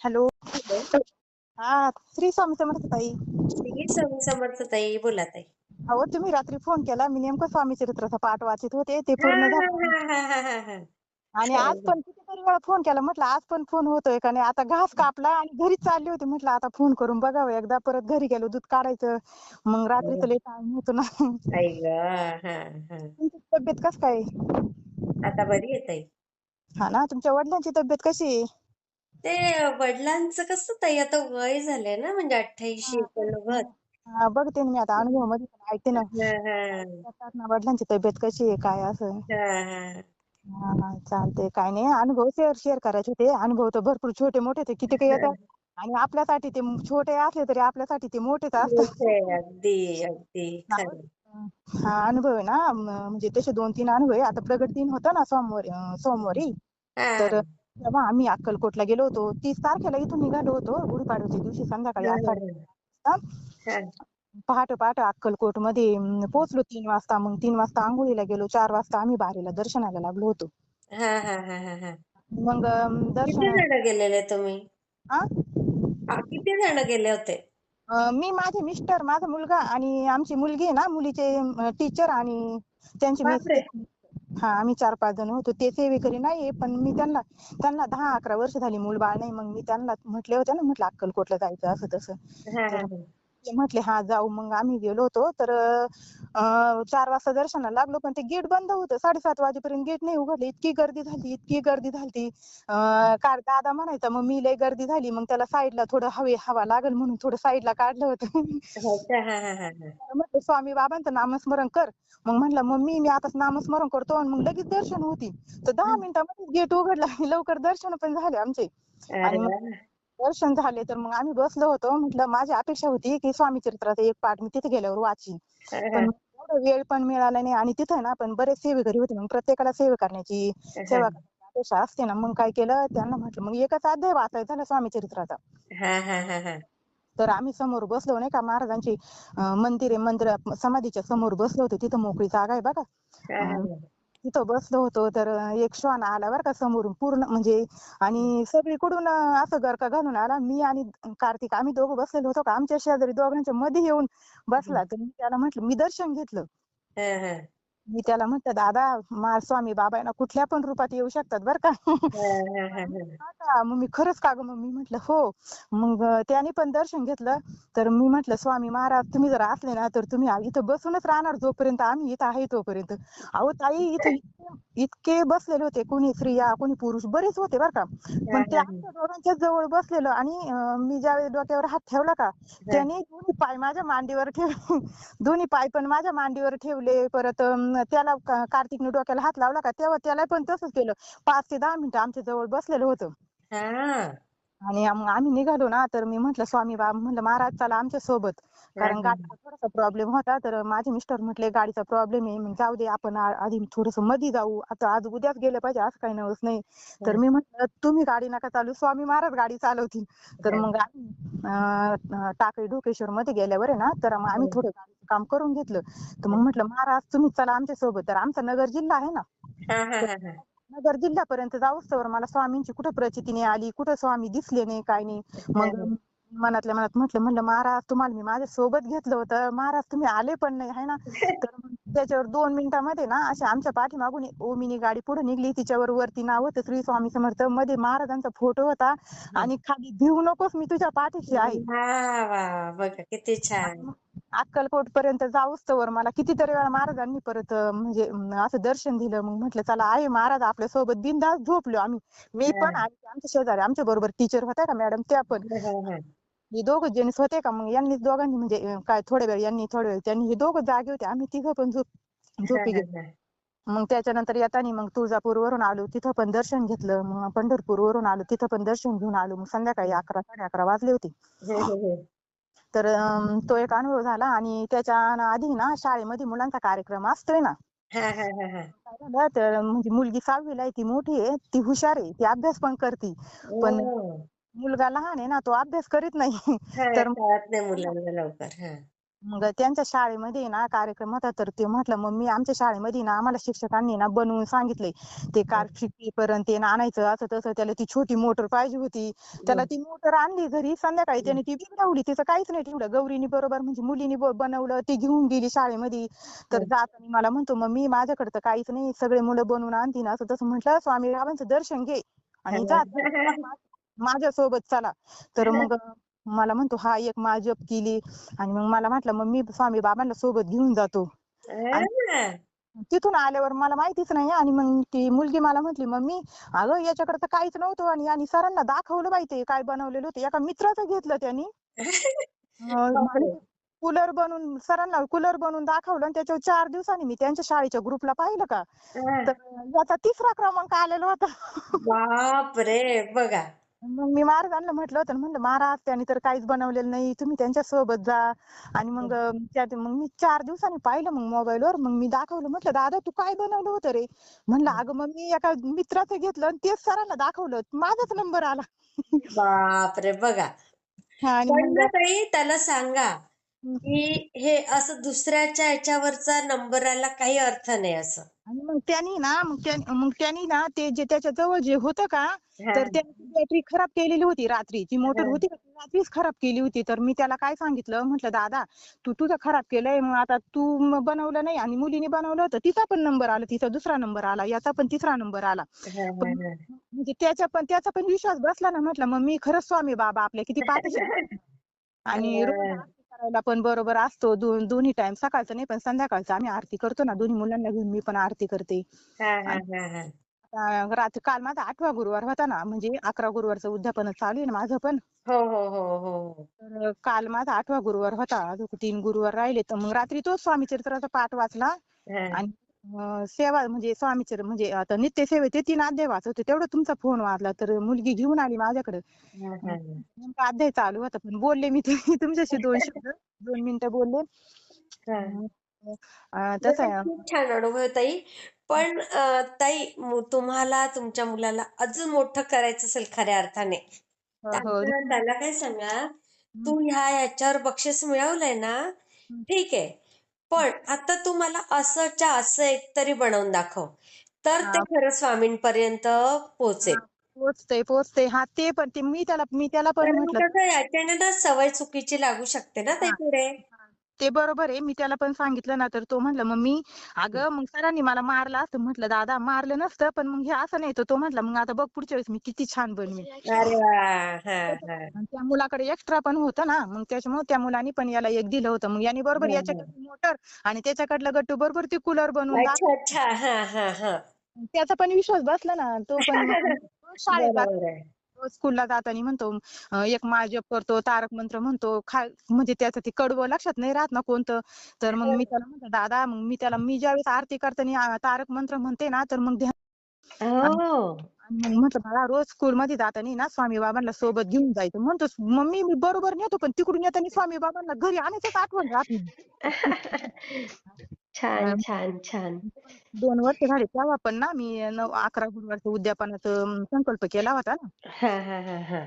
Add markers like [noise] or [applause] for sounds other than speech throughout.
Hello. हा श्री स्वामी समर्थ ताई. श्री स्वामी समर्थ ताई बोला ताई. अहो तुम्ही रात्री फोन केला मी नेमकं स्वामी चरित्राचा पाठ वाचित होते ते हा पूर्ण हा झालं. हा हा हा हा आणि आज पण कितीतरी वेळा फोन केला म्हटलं आज पण फोन होतोय का नाही? आता घास कापला आणि घरी चालली होती म्हटलं आता फोन करून बघावं. एकदा परत घरी गेलो दूध काढायचं. मग रात्रीचं लई टाइम होतो ना. हा हा. तुमची तब्येत कस काय आता बरी आहे ताई. हा ना तुमच्या वडिलांची तब्येत कशी आहे? ते वडिलांचं कसं ताई आता वय झालंय ना म्हणजे अठ्ठ्याऐंशी एकोणनव्वद. हा बघते ना मी आता अनुभवमध्ये पण ऐकते ना. हा हा. विचारतात ना वडिलांची तब्येत कशी आहे काय असं. हा हा. हा हा चालते काय नाही. अनुभव शेअर शेअर करायचे होते. अनुभव तर भरपूर छोटे मोठे ते किती काही येतात. आणि आपल्यासाठी ते छोटे असले तरी आपल्यासाठी ते मोठेच असतात. मोठे आहे, अगदी अगदी. खरं हा अनुभव आहे ना. म- म्हणजे तसे दोन तीन अनुभव आहे. आता प्रगट दिन होता ना सोमवारी अं, सोमवारी. हा. तर तेव्हा आम्ही अक्कलकोटला गेलो होतो. तीस तारखेला इथून निघालो होतो. गुढीपाडव्याच्या दिवशी संध्याकाळी आठ साडे वाजता पहाटे पहाटे अक्कलकोटमध्ये पोहोचलो तीन वाजता. मग तीन वाजता आंघोळीला गेलो. चार वाजता आम्ही बारीला दर्शनाला लागलो होतो. मग दर्शन गेलेले तुम्ही? किती जण गेले होते? मी माझे मिस्टर माझा मुलगा आणि आमची मुलगी आहे ना मुलीचे टीचर आणि त्यांची हा आम्ही चार पाच जण होतो. ते सेवेकरी नाहीये पण मी त्यांना त्यांना दहा अकरा वर्ष झाली मूल बाळ नाही. मग मी त्यांना म्हटले होते ना म्हटलं अक्कलकोटला जायचं असं तसं. तर ते म्हटले हा जाऊ. मग आम्ही गेलो होतो. तर अं, चार वाजता दर्शनाला लागलो पण ते गेट बंद होतं. साडेसात वाजेपर्यंत गेट नाही उघडले. इतकी गर्दी झाली इतकी गर्दी झाली. अं, का दादा म्हणायचा मग मी लय गर्दी झाली. मग त्याला साईडला थोडं हवे हवा लागल म्हणून थोडं साईडला काढलं होतं. हो हा हा हा हा. म्हटलं स्वामी बाबांचं नामस्मरण कर. मग म्हटलं मम्मी मी आता नामस्मरण करतो. आणि मग लगेच दर्शन होती. तर दहा मिनिटामध्ये गेट उघडला. [laughs] लवकर दर्शन पण झाले आमचे. आणि मग दर्शन झाले तर मग आम्ही बसलो होतो. म्हटलं माझी अपेक्षा होती की स्वामी चरित्राचा एक पाठ मी तिथे गेल्यावर वाचीन. पण एवढा वेळ पण मिळाला नाही. आणि तिथं ना पण बरेच सेवेकरी होते. मग प्रत्येकाला सेवा करण्याची सेवा करण्याची अपेक्षा असते ना. मग काय केलं? त्यांना म्हटलं मग एकच अध्याय वाचायचा ना स्वामी चरित्राचा. तर आम्ही समोर बसलो नाही का? महाराजांची मंदिर आहे मंदिर समाधीच्या समोर बसलो होतो. तिथं मोकळी जागा आहे बघा. तिथं बसलो होतो. तर एक श्वान आला बरं का समोरून पूर्ण म्हणजे आणि सगळीकडून असं गरका घालून आला. मी आणि कार्तिक आम्ही दोघं बसलेलो होतो का? आमच्या शेजारी दोघांच्या मध्ये येऊन बसला. तर मी त्याला म्हटलं मी दर्शन घेतलं. मी त्याला म्हटलं दादा मा स्वामी बाबा आहे ना कुठल्या पण रूपात येऊ शकतात बरं का हा, हा, हा, हा. [laughs] हा? मग मी खरंच का ग मग मी म्हटलं हो मग त्याने पण दर्शन घेतलं तर मी म्हटलं स्वामी महाराज तुम्ही जर असले ना तर तुम्ही इथं बसूनच राहणार जोपर्यंत आम्ही इथं आहे तोपर्यंत अहो ताई इथं इतके- बसलेले होते कोणी स्त्रिया कोणी पुरुष बरेच होते बरं का. पण ते आमच्या दोघांच्या जवळ बसलेलं आणि अं, मी ज्यावेळेस डोक्यावर हात ठेवला का त्याने दोन्ही पाय माझ्या मांडीवर ठेव [laughs] दोन्ही पाय पण माझ्या मांडीवर ठेवले. परत अं, त्याला का- कार्तिकने डोक्याला हात लावला का तेव्हा त्याला पण तसंच केलं. पाच ते दहा मिनिटं आमच्या जवळ बसलेलं होतं. हा. आणि आम्ही निघालो ना तर मी म्हटलं स्वामी बाबा म्हटलं महाराज चला आमच्यासोबत कारण गाडीचा थोडासा प्रॉब्लेम होता. तर माझे मिस्टर म्हटले गाडीचा प्रॉब्लेम आहे. मग जाऊ दे आपण आ- आधी थोडसमध्ये जाऊ. आता आज उद्याच गेलं पाहिजे असं काही नवस नाही. तर मी म्हटलं तुम्ही गाडी नका चालू स्वामी महाराज गाडी चालवतील. तर मग आम्ही अं, टाकळी ढोकेश्वर मध्ये गेल्यावर आहे ना तर मग आम्ही थोडं गाडीचं काम करून घेतलं. तर मग म्हटलं महाराज तुम्ही चला आमच्यासोबत तर आमचा नगर जिल्हा आहे ना हा, हा, हा, हा. नगर जिल्ह्यापर्यंत जाऊस तर मला स्वामींची कुठं प्रचिती नाही आली कुठं स्वामी दिसले नाही काय नाही. मग मनातल्या मनात म्हटलं म्हणलं महाराज तुम्हाला मी माझ्या सोबत घेतलं होतं. महाराज तुम्ही आले पण नाही है ना? [laughs] तर मग त्याच्यावर दोन मिनिटांमध्ये ना अशा आमच्या पाठीमागून ओमिनी गाडी पुढे निघली. तिच्यावर वरती नाव होतं श्री स्वामी समर्थ. मध्ये महाराजांचा फोटो होता आणि खाली भिवू नकोस मी तुझ्या पाठीशी आहे. बघा किती छान. अक्कलकोट पर्यंत जाऊस तर मला कितीतरी वेळा महाराजांनी परत म्हणजे असं दर्शन दिलं. मग म्हटलं चला आहे महाराज आपल्यासोबत. बिनधास्त झोपलो आम्ही. मी पण आणि आमच्या शेजारी आमच्या बरोबर टीचर होत्या का मॅडम त्या पण. हा, हा, हा. हे दोघं जेंट्स होते का? मग यांनी दोघांनी म्हणजे काय थोड्या वेळ यांनी थोड्या वेळ त्यांनी हे दोघं जागे होते. आम्ही तिघं पण झोप झोपी गेलो मग त्याच्यानंतर येताना मग तुळजापूर वरून आलो. तिथं पण दर्शन घेतलं. मग पंढरपूर वरून आलो. तिथं पण दर्शन घेऊन आलो. मग संध्याकाळी अकरा साडे अकरा वाजले होते. हम्म, हम्म, हम्म. तर तो एक अनुभव झाला. आणि त्याच्या आधी ना शाळेमध्ये मुलांचा कार्यक्रम असतोय ना. हा, हा, हा, हा. तर म्हणजे मुलगी सहावीला आहे ती मोठी आहे ती हुशार आहे ती अभ्यास पण करती. पण. मुलगा लहान आहे ना तो अभ्यास करीत नाही. तर कळत नाही मुलांना लवकर हा. मग त्यांच्या शाळेमध्ये ना कार्यक्रम होता तर ते म्हटलं मम्मी आमच्या शाळेमध्ये ना आम्हाला शिक्षकांनी ना बनवून सांगितलंय ते कार्डशीट पेपर आणि ते ना आणायचं असं तसं त्याला ती छोटी मोटर पाहिजे होती त्याला ती मोटर आणली घरी संध्याकाळी त्याने ती बिघडवली तिचं काहीच नाही ठेवलं गौरीनी बरोबर म्हणजे मुलीनी ब- बनवलं ती घेऊन गेली शाळेमध्ये तर जाताना मला म्हणतो मम्मी माझ्याकडे तर काहीच नाही सगळे मुलं बनवून आणतील असं तसं म्हटलं स्वामी बाबांचं दर्शन घे. आणि जा माझ्या सोबत चला. तर मग मला म्हणतो हा एक जप केली. आणि मग मला म्हटलं मम्मी स्वामी बाबांना सोबत घेऊन जातो. हा. तिथून आल्यावर मला माहितीच नाही. आणि मग ती मुलगी मला म्हटली मम्मी अगं याच्याकडे तर काहीच नव्हतं. आणि आणि सरांना दाखवलं बाई ते काय बनवलेलं होतं. एका मित्राचं घेतलं त्यांनी. [laughs] बापरे. कूलर बनवून सरांना कूलर बनवून दाखवलं. आणि त्याच्यावर चार दिवसांनी मी त्यांच्या शाळेच्या ग्रुपला पाहिलं का? हा. तर याचा तिसरा क्रमांक आलेला होता. बापरे! बघा. मग मी महाराजांना म्हटलं होतं ना, म्हणलं महाराज त्यांनी तर काहीच बनवलेलं नाही तुम्ही त्यांच्यासोबत जा. आणि मग अं, त्यात मग मी चार दिवसांनी पाहिलं मग मोबाईलवर मग मी दाखवलं म्हटलं दादा तू काय बनवलं होतं रे? म्हणलं अगं मग मी एका मित्राचं घेतलं आणि तेच सरांना दाखवलं माझाच नंबर आला. बापरे बघा. आणि पण मग ना ताई त्याला सांगा की हे असं दुसऱ्याच्या ह्याच्यावरचा नंबराला काही अर्थ नाही असं आणि मग त्यांनी ना मग त्या- मग त्यांनी ना ते जे त्याच्याजवळ जे होतं का हा. तर त्यांनी बॅटरी खराब केलेली होती रात्री ती मोटर हा. होती ती रात्रीच खराब केली होती तर मी त्याला काय सांगितलं म्हटलं दादा तू तुझं खराब केलंय मग आता तू म- बनवलं नाही आणि मुलीने बनवलं होतं तिचा पण नंबर आला तिचा दुसरा नंबर आला याचा पण तिसरा नंबर आला हा, हा, हा. म्हणजे त्याच्या पण त्याचा पण विश्वास बसला ना म्हटलं मग मी खरंच स्वामी बाबा आपल्या किती पाठीशी आहेत. [laughs] आणि रोज हा. करायला पण बरोबर असतो. दोन दोन्ही टाइम सकाळचं नाही पण संध्याकाळचं आम्ही आरती करतो ना. दोन्ही मुलांना घेऊन मी पण आरती करते. हा, हा, हा, हा. रात्री काल माझा आठवा गुरुवार होता ना. म्हणजे अकरा गुरुवारचं उद्यापन चालू आहे ना माझं पण. हो हो हो हो हो. तर काल माझा आठवा गुरुवार होता. अजून तीन गुरुवार राहिले. तर मग रात्री तो स्वामी चरित्राचा पाठ वाचला. आणि सेवा म्हणजे स्वामी चर म्हणजे आता नित्य सेवेचे तीन अध्याय वाचवते तेवढं तुमचा फोन वाजला तर मुलगी घेऊन आली माझ्याकडे. हा, हा. नेमका अध्याय चालू होता पण बोलले मी तुमच्याशी दोन शब्द दोन मिनिटं बोलले. खूप छान अनुभव ताई पण ताई तुम्हाला तुमच्या मुलाला अजून मोठं करायचं असेल खऱ्या अर्थाने हो, त्याला काय सांगा तू ह्या ह्याच्यावर बक्षीस मिळवलंय ना ठीक आहे. पण आता तू मला असंच्या असं एक तरी बनवून दाखव तर ते हा. खरं स्वामींपर्यंत पोहोचेल पोचते पोचते हा ते पण ते मी त्याला मी त्याला पण कारण म्हटलं कसं याच्याने ना सवय चुकीची लागू शकते ना हा. पुढे ते बरोबर आहे. मी त्याला पण सांगितलं ना तर तो म्हटलं मम्मी अगं मग सरांनी मला मारलं असतं म्हटलं दादा मारलं नसतं पण मग हे असं नाही. तर तो म्हटला मग आता बघ पुढच्या वेळेस मी किती छान बनवीन. अरे वा हा हा. आणि त्या मुलाकडे एक्स्ट्रा पण होतं ना मग त्याच्यामुळे त्या मुलाने पण याला एक दिलं होतं. मग याने बरोबर. याच्याकडे मोटर आणि त्याच्याकडलं गट्टू बरोबर ते कूलर बनवून अच्छा अच्छा. हा हा हा. त्याचा पण विश्वास बसला ना तो पण मग [laughs] शाळेत बरोबर आहे. स्कूलला जाताना म्हणतो एक माळ जप करतो तारक मंत्र म्हणतो खा म्हणजे त्याचं ते कडवं लक्षात नाही राहत ना कोणतं. तर मग मी त्याला म्हणतो दादा मग मी त्याला मी ज्यावेळेस आरती करताना तारक मंत्र म्हणते ना तर मग ध्यान हो. म्हटलं मला रोज स्कूल मध्ये जाताना ना स्वामी बाबांना सोबत घेऊन जायचं. म्हणतो मम्मी मी बरोबर नेतो पण तिकडून येताना स्वामी बाबांना घरी आणायचंच आठवण राहत [laughs] छान छान छान. दोन वर्ष झाले तेव्हा पण ना मी नऊ अकरा गुरुवारचं उद्यापनाचं संकल्प केला होता ना. हा हा हा हा.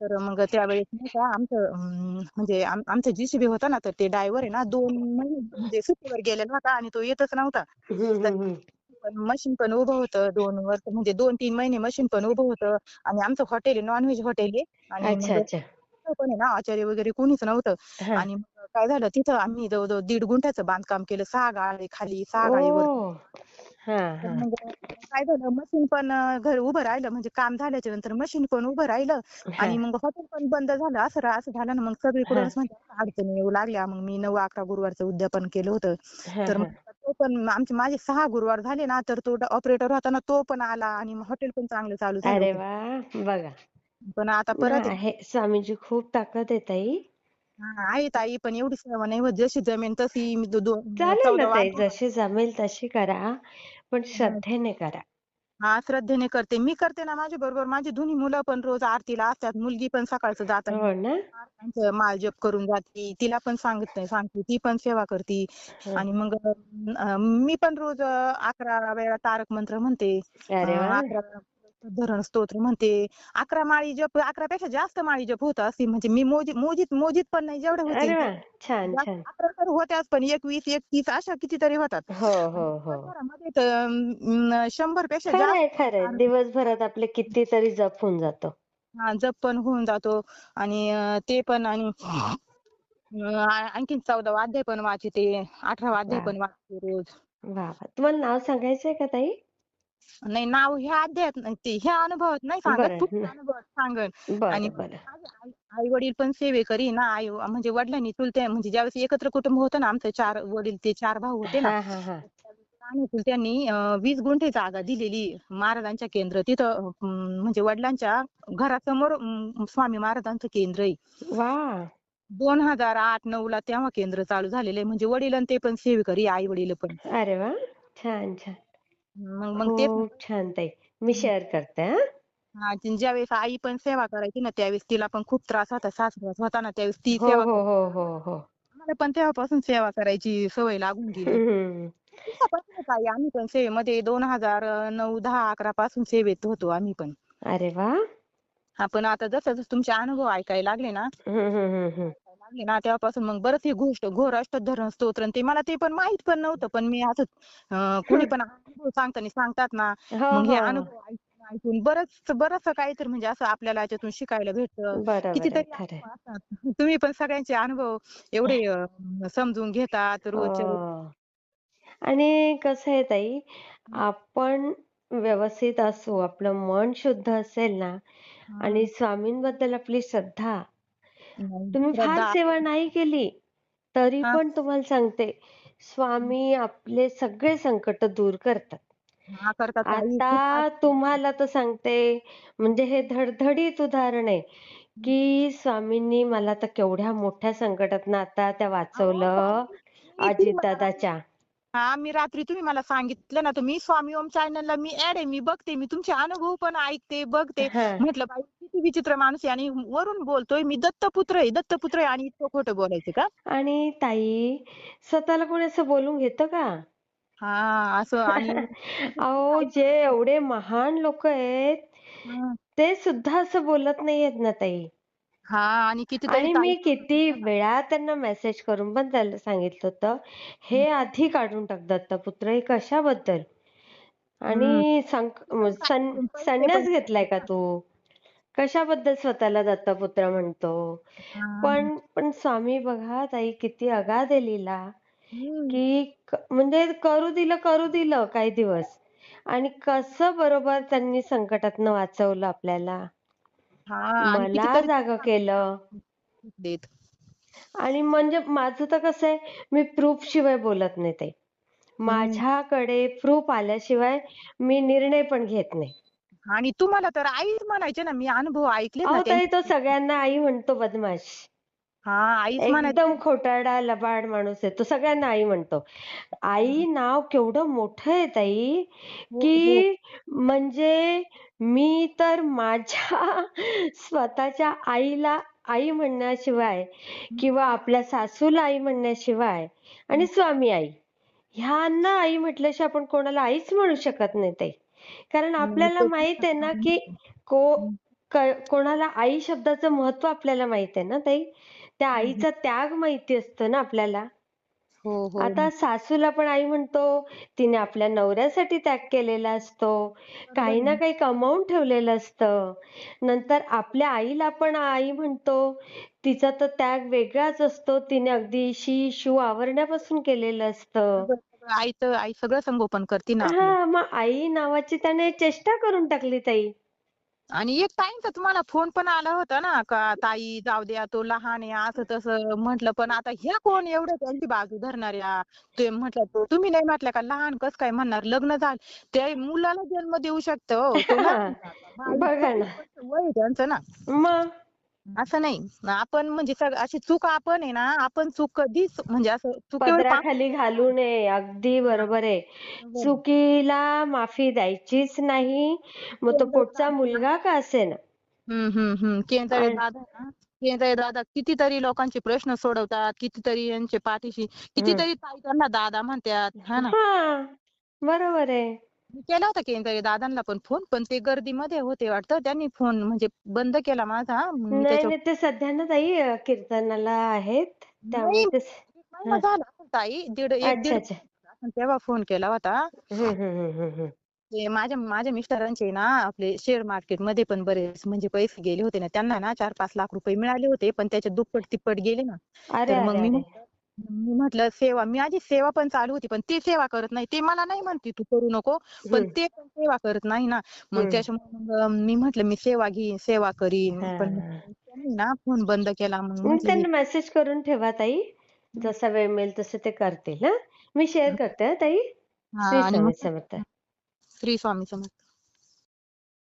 तर मग त्यावेळेस नाही का आमचं अं, म्हणजे आम- आमचं जीसीबी होता ना तर ते ड्रायव्हर आहे ना दोन महिने म्हणजे सुट्टीवर गेलेला होता आणि तो येतच नव्हता. हम्म, हम्म, हम्म. पण मशीन पण उभं होतं दोन वर्ष म्हणजे दोन तीन महिने मशीन पण उभं होतं आणि आमचं हॉटेल आहे नॉनव्हेज हॉटेल आहे. आणि अच्छा मग अच्छा. पण आहे ना आचार्य वगैरे कोणीच नव्हतं. हा. आणि मग काय झालं तिथं आम्ही जवळजवळ दीड गुंठ्याचं बांधकाम केलं सहा गाळे खाली सहा गाळे वर ओ! हा तर हा. मग काय झालं मशीन पण अं, घर उभं राहिलं म्हणजे काम झाल्याच्यानंतर मशीन पण उभं राहिलं हा. आणि मग हॉटेल पण बंद झालं असं रा- असं झालं ना मग सगळीकडूनच म्हणजे अडचणी येऊ लागल्या मग मी नऊ अकरा गुरुवारचं उद्यापन केलं होतं. हा तर हा. मग तो पण आमचे माझे सहा गुरुवार झाले ना तर तो ऑपरेटर होता ना तो पण आला आणि हॉटेल पण चांगलं चालू झालं अरे होतं. वा! बघा. पण आता परत आहे स्वामींची खूप ताकद आहे ताई. हा, आहे ताई पण एवढी सेवा नाही होत. जशी जमेन तशी मी दो- दो- चालेल ना चौदा ताई जशी जमेल तशी करा पण श्रद्धेने करा. हा श्रद्धेने करते. मी करते ना माझ्या बरोबर. माझी दोन्ही मुलं पण रोज आरतीला असतात. मुलगी पण सकाळचं जात. हो ना? त्यांचं माळ जप करून जाते. तिला पण सांगत नाही सांगते. ती पण सेवा करते. हा. आणि मग अं, मी पण रोज अं, अकरा वेळा तारक मंत्र म्हणते. अरे अं, वा! अकरा धरण स्तोत्र म्हणते. अकरा माळी जप अकरा पेक्षा जास्त माळी जप होत असतील. म्हणजे मी मोजीत मोजीत मोजीत पण नाही जेवढे अरे होतील वा छान छान. अकरा तर होत्याच पण एकवीस एकतीस अशा कितीतरी होतात. हो हो हो. दिवसभरामध्ये तर अं, शंभरपेक्षा खरंय जास्त खरंय दिवसभरात आपले कितीतरी जप होऊन जातो. हा, जप पण होऊन जातो. आणि अं, ते पण आणि अं, आ- आणखीन चौदा अध्याय पण वाचते. अठरा अध्याय वा. पण वाचते रोज. वा वा. तुम्हाला नाव सांगायचंय का ताई? नाही नाव ह्या अध्यायात नाही ते ह्या अनुभवात नाही सांगत पुढच्या अनुभवात सांगन. आणि आई वडील पण सेवेकरी ना आई म्हणजे वडिलांनी चुलते म्हणजे ज्यावेळेस एकत्र कुटुंब होतं ना आमचं चार वडील ते चार भाऊ होते ना हा हा हा. अं, वीस गुंठे जागा दिलेली महाराजांच्या केंद्र तिथं म्हणजे वडिलांच्या घरासमोर स्वामी महाराजांचं केंद्र आहे. दोन हजार आठ नऊ ला तेव्हा केंद्र चालू झालेलं आहे म्हणजे वडील ते पण सेवेकरी आई वडील पण. अरे वा छान छान. मग मग तेच खूप छान ताई. मी शेअर करते हा. हा, ज्यावेळेस आई पण सेवा करायची ना त्यावेळेस तिला पण खूप त्रास होता सासऱ्यास होता ना त्यावेळेस ती हो सेवा हो हो हो हो. आम्हाला पण तेव्हापासून सेवा करायची सवय लागून गेली. हम्म. दिवसापासूनच आई आम्ही पण सेवेमध्ये दोन हजार नऊ दहा अकरा पासून सेवेत होतो आम्ही पण. अरे वा! हा पण आता जसं जसं तुमचे अनुभव ऐकायला लागले ना हम्म, हम्म, हम्म, हम्म. लागले ना तेव्हापासून मग बरंच ही गोष्ट घोर अष्टधरण स्तोत्र आणि ते मला ते पण माहीत पण नव्हतं पण मी असं अं, कुणी पण अनुभव सांगताना सांगतात ना हो मग हे हो. अनुभव ऐकून ऐकून बरंच बरंच काहीतरी म्हणजे असं आपल्याला याच्यातून शिकायला भेटतं. बरोबर आहे कितीतरी अनुभव असतात. [laughs] तुम्ही पण सगळ्यांचे अनुभव एवढे अं, समजून घेतात रोजच्या रोज. हो. आणि कसं आहे ताई आपण व्यवस्थित असू आपलं मन शुद्ध असेल ना आणि स्वामींबद्दल आपली श्रद्धा तुम्ही फार सेवा नाही केली तरी. पण तुम्हाला सांगते स्वामी आपले सगळे संकट दूर करतात. हा करतात आई खूप आता तुम्हाला तर सांगते म्हणजे हे धडधडीत उदाहरण आहे की स्वामींनी मला तर केवढ्या मोठ्या संकटातनं आता त्या वाचवलं अजितदादाच्या. हा मी रात्री तुम्ही मला सांगितलं ना तर मी स्वामी ओम चॅनलला मी ऍड आहे मी बघते मी तुमचे अनुभव पण ऐकते बघते. हा. म्हटलं बाई किती विचित्र माणूस आहे आणि वरून बोलतोय मी दत्तपुत्र आहे दत्तपुत्र आहे आणि इतकं खोटं बोलायचं का? आणि ताई स्वतःला कोणी असं बोलून घेतं का? हा असं आणि [laughs] अहो जे एवढे महान लोक आहेत हं, ते सुद्धा असं बोलत नाहीयेत ना ताई. हा आणि कितीतरी आणि मी किती वेळा त्यांना मेसेज करून पण त्याला सांगितलं होतं हे आधी काढून टाक दत्तपुत्र हे कशाबद्दल? आणि संक- सं- संन्यास घेतलाय का तू? कशाबद्दल स्वतःला दत्तपुत्र म्हणतो? हा. पण पण स्वामी बघा ताई किती अगाध आहे लीला. हं, की क- म्हणजे करू दिलं करू दिलं काही दिवस. आणि कसं बरोबर त्यांनी संकटातनं वाचवलं आपल्याला. हा आणि मला जागं केलं. देत. आणि म्हणजे माझं तर कसं आहे मी प्रूफ शिवाय बोलत नाही ते माझ्याकडे प्रूफ आल्याशिवाय मी निर्णय पण घेत नाही. आणि तुम्हाला तर आईच म्हणायचे ना मी अनुभव ऐकले ना अहो ताई त्यांचे. तो सगळ्यांना आई म्हणतो बदमाश. हा आईच म्हणायचे एकदम खोटारडा लबाड माणूस आहे. तो सगळ्यांना आई म्हणतो. आई नाव केवढं मोठं आहे ताई हो, की म्हणजे मी तर माझ्या [laughs] स्वतःच्या आईला आई म्हणण्याशिवाय किंवा आपल्या सासूला आई म्हणण्याशिवाय आणि स्वामी आई ह्यांना आई म्हटल्याशिवाय आपण कोणाला आईच म्हणू शकत नाही ताई. कारण आपल्याला माहीत आहे ना को क- कोणाला आई शब्दाचं महत्त्व आपल्याला माहीत आहे ना ताई? त्या आईचा त्याग माहिती असतो ना आपल्याला? हो हो. आता सासूला पण आई म्हणतो तिने आपल्या नवऱ्यासाठी त्याग केलेला असतो. काही ना काही कमावून ठेवलेलं असतं. नंतर आपल्या आईला पण आई म्हणतो तिचा तर त्याग वेगळाच असतो. तिने अगदी शी शू आवरण्यापासून केलेलं असतं. आई तर आई सगळं संगोपन करते ना आपलं. हा मग आई नावाची त्याने चेष्टा करून टाकली ताई. आणि एक ताईंचा तुम्हाला फोन पण आला होता ना का ताई जाऊ द्या तो लहान आहे असं तसं म्हटलं पण आता ह्या कोण एवढं त्यांची बाजू धरणाऱ्या ते म्हटलं तो तुम्ही नाही म्हटलं का लहान कस काय म्हणणार लग्न झालं ते मुलाला जन्म देऊ शकतं हो. तो लहान आहे [laughs] बघा ना. वय आहे त्यांचं ना मग असं नाही. आपण म्हणजे अशी चूक आपण आहे ना आपण चूक कधीच म्हणजे असं पदराखाली घालू नये. अगदी बरोबर आहे. चुकीला माफी द्यायचीच नाही. मग तो पोटचा मुलगा का असेना? हम्म हम्म हम्म. केंद्रे दादा केंद्रे दादा कितीतरी लोकांचे प्रश्न सोडवतात कितीतरी यांचे पाठीशी कितीतरी ताई त्यांना दादा म्हणतात हा ना. हा बरोबर आहे. मी केला होता केंद्रे दादांना पण फोन पण ते गर्दीमध्ये होते वाटतं. त्यांनी फोन म्हणजे बंद केला माझा. मग मी नाही त्याच्या नाही ते सध्या ना ताई अ, कीर्तनाला आहेत. त्यामुळे नाही ते झाला असेल ताई दीड एक अच्छा दीड अच्छा. असेल तेव्हा फोन केला होता. हम्म हम्म हम्म हम्म हम्म. ते माझ्या माझ्या मिस्टरांचे ना आपले शेअर मार्केटमध्ये पण बरेच म्हणजे पैसे गेले होते ना. त्यांना ना चार पाच लाख रुपये मिळाले होते पण त्याचे दुप्पट तिप्पट गेले ना. अरे तर मग अरे मी अरे. म्हटलं मी म्हटलं सेवा. मी आधी सेवा पण चालू होती पण ती सेवा करत नाही. ते मला नाही म्हणते तू करू नको. पण ते पण सेवा करत नाही ना. मग त्याच्यामुळे मग मी म्हटलं मी सेवा घेईन सेवा करीन. पण. त्यांनी ना फोन बंद केला. मग मग त्यांना मेसेज करून ठेवा ताई. जसा वेळ मिळेल तसं ते करतील हा. मी शेअर करते हा ताई. हा श्री स्वामी समर्थ. श्री स्वामी समर्थ.